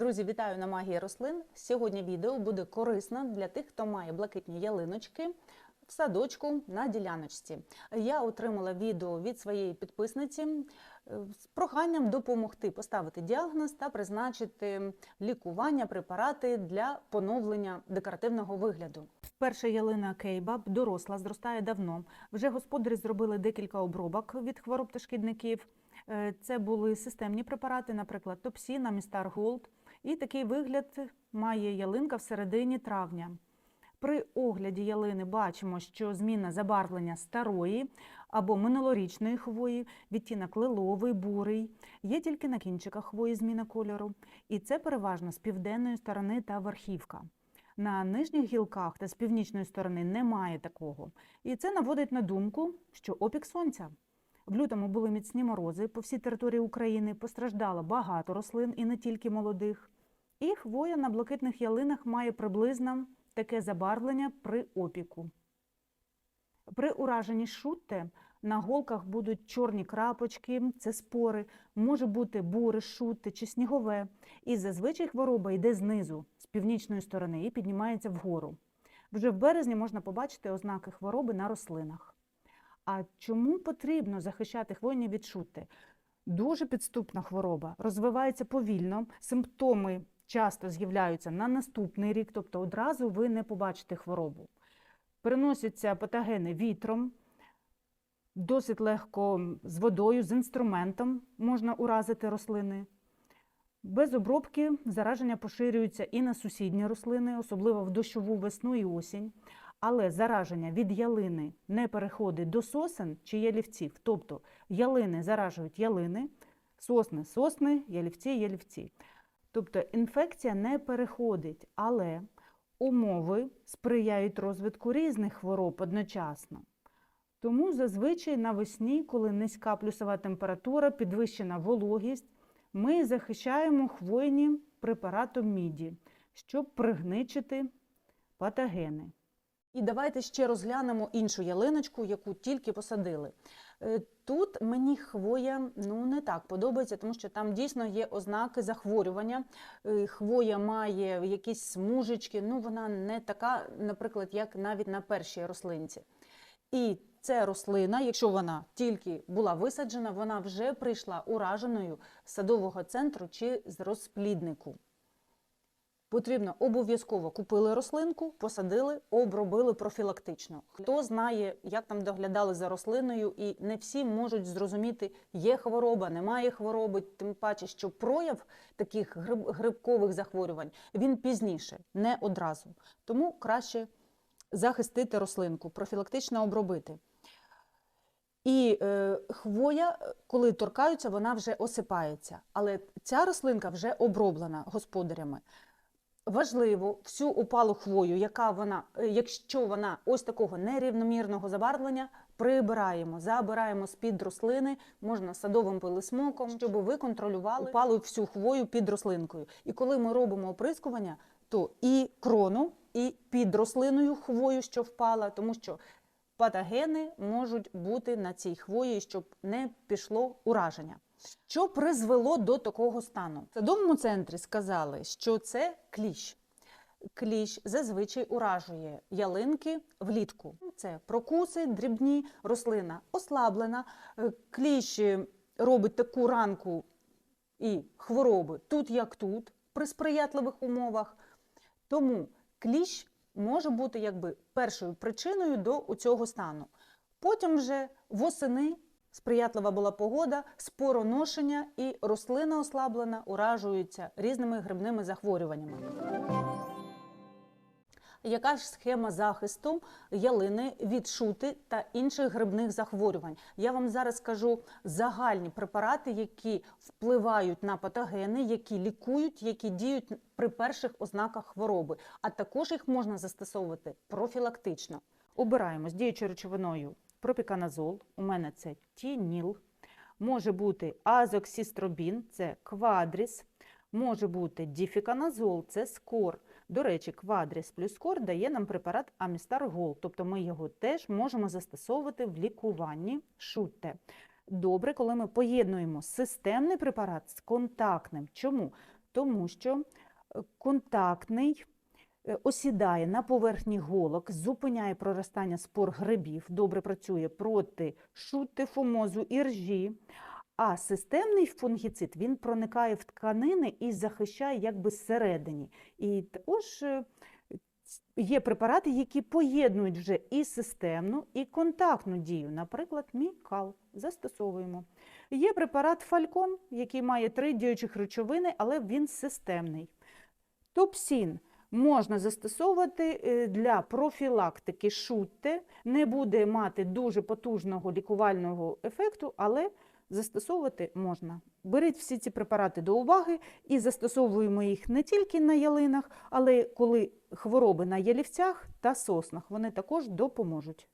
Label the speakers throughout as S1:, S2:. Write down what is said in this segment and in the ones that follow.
S1: Друзі, вітаю на магії рослин. Сьогодні відео буде корисно для тих, хто має блакитні ялиночки в садочку на діляночці. Я отримала відео від своєї підписниці е, з проханням допомогти поставити діагноз та призначити лікування, препарати для поновлення декоративного вигляду. Перша ялина Кейбаб доросла, зростає давно. Вже господарі зробили декілька обробок від хвороб та шкідників. Е, Це були системні препарати, наприклад, Топсін, Амістар Голд. І такий вигляд має ялинка в середині травня. При огляді ялини бачимо, що зміна забарвлення старої або минулорічної хвої, відтінок лиловий, бурий. Є тільки на кінчиках хвої зміна кольору. І це переважно з південної сторони та верхівка. На нижніх гілках та з північної сторони немає такого. І це наводить на думку, що опік сонця. В лютому були міцні морози по всій території України, постраждало багато рослин і не тільки молодих. І хвоя на блакитних ялинах має приблизно таке забарвлення при опіку. При ураженні шутте на голках будуть чорні крапочки, це спори, може бути буре шутте чи снігове. І зазвичай хвороба йде знизу, з північної сторони, і піднімається вгору. Вже в березні можна побачити ознаки хвороби на рослинах. А чому потрібно захищати хвойні від шутти? Дуже підступна хвороба, розвивається повільно, симптоми часто з'являються на наступний рік, тобто одразу ви не побачите хворобу. Переносяться патогени вітром, досить легко з водою, з інструментом можна уразити рослини. Без обробки зараження поширюється і на сусідні рослини, особливо в дощову весну і осінь. Але зараження від ялини не переходить до сосен чи ялівців. Тобто ялини заражують ялини, сосни сосни, ялівці ялівці. Тобто інфекція не переходить, але умови сприяють розвитку різних хвороб одночасно. Тому зазвичай навесні, коли низька плюсова температура, підвищена вологість, ми захищаємо хвойні препаратом міді, щоб пригничити патогени. І давайте ще розглянемо іншу ялиночку, яку тільки посадили. Е, Тут мені хвоя ну не так подобається, тому що там дійсно є ознаки захворювання. Е, Хвоя має якісь смужечки, ну вона не така, наприклад, як навіть на першій рослинці. І ця рослина, якщо вона тільки була висаджена, вона вже прийшла ураженою з садового центру чи з розпліднику. Потрібно обов'язково купили рослинку, посадили, обробили профілактично. Хто знає, як там доглядали за рослиною, і не всі можуть зрозуміти, є хвороба, немає хвороби, тим паче, що прояв таких гриб, грибкових захворювань він пізніше, не одразу. Тому краще захистити рослинку, профілактично обробити. І е, хвоя, коли торкаються, вона вже осипається. Але ця рослинка вже оброблена господарями. Важливо всю опалу хвою, яка вона, е, якщо вона ось такого нерівномірного забарвлення, прибираємо, забираємо з-під рослини, можна садовим пилисмоком, щоб ви контролювали упалу всю хвою під рослинкою. І коли ми робимо оприскування, то і крону, і під рослиною хвою, що впала, тому що патогени можуть бути на цій хвої, щоб не пішло ураження. Що призвело до такого стану? В садовому центрі сказали, що це кліщ. Кліщ зазвичай уражує ялинки влітку. Це прокуси, дрібні, рослина ослаблена. Е, Кліщ е, робить таку ранку і хвороби тут як тут, при сприятливих умовах. Тому кліщ може бути якби першою причиною до цього стану. Потім вже восени сприятлива була погода, спороношення і рослина ослаблена уражуються різними грибними захворюваннями. Яка ж схема захисту ялини від шути та інших грибних захворювань? Я вам зараз скажу загальні препарати, які впливають на патогени, які лікують, які діють при перших ознаках хвороби, а також їх можна застосовувати профілактично. Обираємо з діючою речовиною пропіканазол, у мене це тініл, може бути азоксістробін, це квадріс, може бути діфіканазол, це скор. До речі, квадріс плюс скор дає нам препарат Амістар Гол, тобто ми його теж можемо застосовувати в лікуванні шутте. Добре, коли ми поєднуємо системний препарат з контактним. Чому? тому що е, контактний е, осідає на поверхні голок, зупиняє проростання спор грибів, добре працює проти шути, фомозу, іржі. А системний фунгіцид він проникає в тканини і захищає якби зсередині. І також е, є препарати, які поєднують вже і системну, і контактну дію. Наприклад, мікал застосовуємо. Є препарат Фалькон, який має три діючих речовини, але він системний. Топсін можна застосовувати е, для профілактики шутте, не буде мати дуже потужного лікувального ефекту, але застосовувати можна. Беріть всі ці препарати до уваги і застосовуємо їх не тільки на ялинах, але коли хвороби на ялівцях та соснах, вони також допоможуть.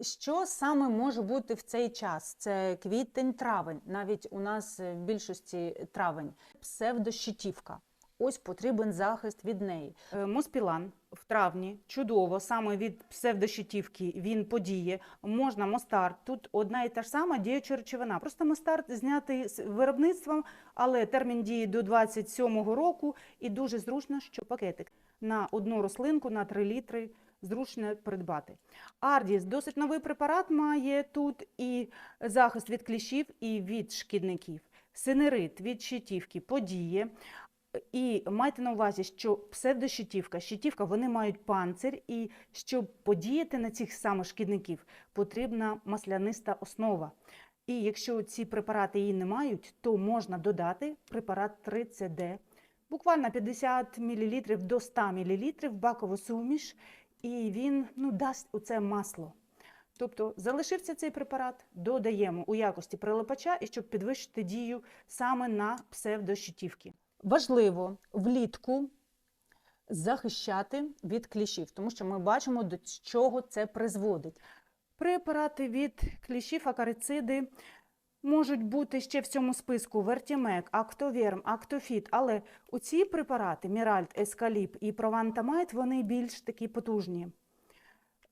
S1: Що саме може бути в цей час? Це квітень, травень. Навіть у нас в більшості травень. Псевдощитівка. Ось потрібен захист від неї. Е, Моспілан в травні чудово, саме від псевдощитівки він подіє. Можна мостард. Тут одна і та ж сама діюча речовина. Просто мостард знятий з виробництвом, але термін дії до 27-го року і дуже зручно, що пакетик на одну рослинку на 3 літри зручно придбати. Ардіс досить новий препарат має тут і захист від кліщів, і від шкідників. Синерит від щитівки подіє. І майте на увазі, що псевдощитівка, щитівка, вони мають панцир, і щоб подіяти на цих самих шкідників, потрібна масляниста основа. І якщо ці препарати її не мають, то можна додати препарат 3CD, буквально 50 мл до 100 мл в бакову суміш, і він ну, дасть оце масло. Тобто залишився цей препарат, додаємо у якості прилипача, і щоб підвищити дію саме на псевдощитівки. Важливо влітку захищати від кліщів, тому що ми бачимо, до чого це призводить. Препарати від кліщів, акарициди можуть бути ще в цьому списку Вертімек, Актоверм, Актофіт, але у ці препарати Міральт, Ескаліп і Провантамайт, вони більш такі потужні.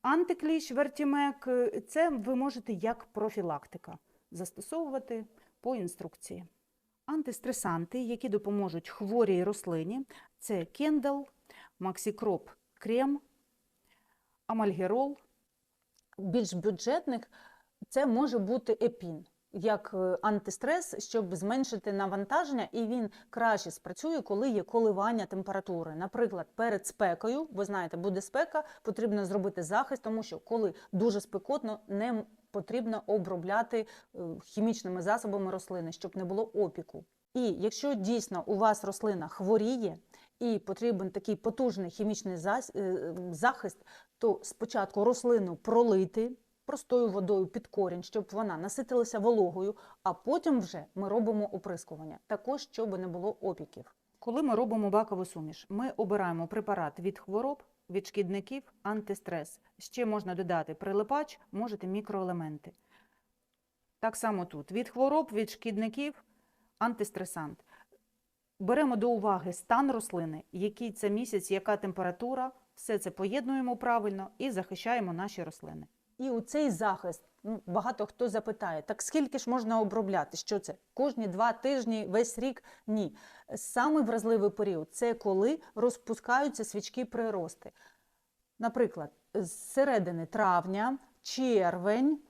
S1: Антикліщ, Вертімек – це ви можете як профілактика застосовувати по інструкції. Антистресанти, які допоможуть хворій рослині, це кендал, максікроп крем, амальгерол. Більш бюджетних це може бути епін як е, антистрес, щоб зменшити навантаження, і він краще спрацює, коли є коливання температури. Наприклад, перед спекою, ви знаєте, буде спека, потрібно зробити захист, тому що коли дуже спекотно, не потрібно обробляти е, хімічними засобами рослини, щоб не було опіку. І якщо дійсно у вас рослина хворіє і потрібен такий потужний хімічний е, захист, то спочатку рослину пролити простою водою під корінь, щоб вона наситилася вологою, а потім вже ми робимо оприскування, також щоб не було опіків. Коли ми робимо бакову суміш, ми обираємо препарат від хвороб, від шкідників, антистрес. Ще можна додати прилипач, можете мікроелементи. Так само тут від хвороб, від шкідників, антистресант. Беремо до уваги стан рослини, який це місяць, яка температура, все це поєднуємо правильно і захищаємо наші рослини. І у цей захист багато хто запитає, так скільки ж можна обробляти? Що це? Кожні два тижні, весь рік? Ні. Саме вразливий період це коли розпускаються свічки прирости. Наприклад, з середини травня, червень,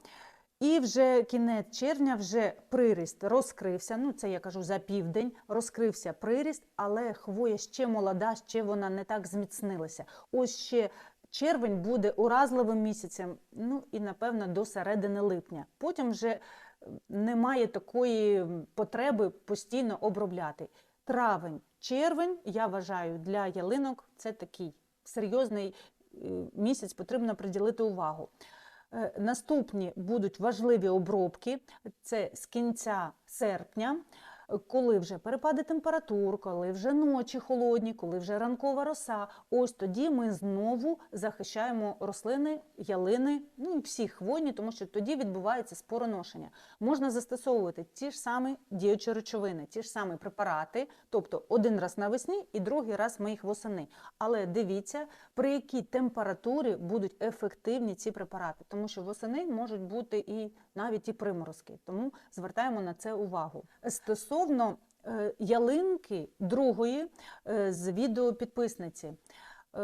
S1: і вже кінець червня вже приріст розкрився. Ну, це я кажу за південь, розкрився приріст, але хвоя ще молода, ще вона не так зміцнилася. Ось ще червень буде уразливим місяцем, ну і напевно до середини липня. Потім вже е, немає такої потреби постійно обробляти. Травень, червень, я вважаю, для ялинок це такий серйозний е, місяць, потрібно приділити увагу. Е, Наступні будуть важливі обробки. Це з кінця серпня, коли вже перепади температур, коли вже ночі холодні, коли вже ранкова роса. Ось тоді ми знову захищаємо рослини, ялини, ну всі хвойні, тому що тоді відбувається спороношення. Можна застосовувати ті ж самі діючі речовини, ті ж самі препарати, тобто один раз навесні і другий раз ми їх восени. Але дивіться, при якій температурі будуть ефективні ці препарати, тому що восени можуть бути і навіть і приморозки. Тому звертаємо на це увагу. Стосовно е, ялинки другої е, з відео підписниці. Е,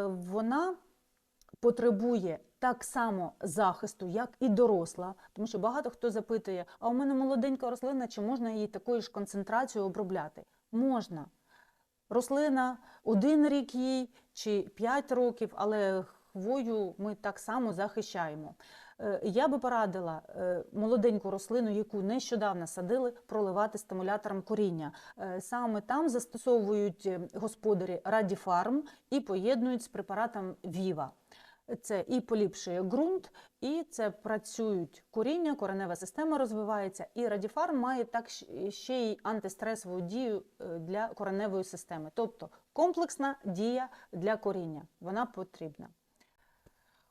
S1: Вона потребує так само захисту, як і доросла, тому що багато хто запитує: а у мене молоденька рослина, чи можна її такою ж концентрацією обробляти? Можна. Рослина один рік їй чи 5 років, але хвою ми так само захищаємо. Е, Я би порадила е, молоденьку рослину, яку нещодавно садили, проливати стимулятором коріння. Е, Саме там застосовують господарі Радіфарм і поєднують з препаратом Віва. Це і поліпшує ґрунт, і це працюють коріння, коренева система розвивається. І радіфарм має так ще й антистресову дію для кореневої системи. Тобто комплексна дія для коріння. Вона потрібна.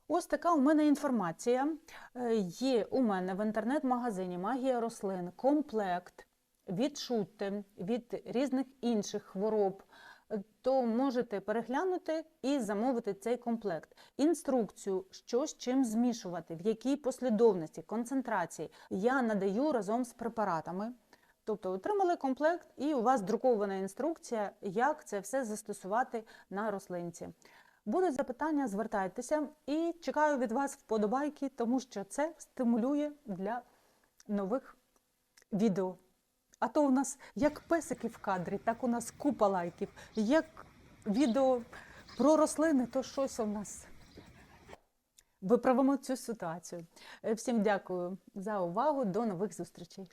S1: Ось така у мене інформація. Е, Є у мене в інтернет-магазині Магія рослин комплект від шутти, від різних інших хвороб. Е, То можете переглянути і замовити цей комплект. Інструкцію, що з чим змішувати, в якій послідовності, концентрації я надаю разом з препаратами. Тобто отримали комплект, і у вас друкована інструкція, як це все застосувати на рослинці. Будуть запитання, звертайтеся і чекаю від вас вподобайки, тому що це стимулює для нових відео. А то у нас як песики в кадрі, так у нас купа лайків. Як відео про рослини, то щось у нас. Виправимо цю ситуацію. Е, Всім дякую за увагу. До нових зустрічей.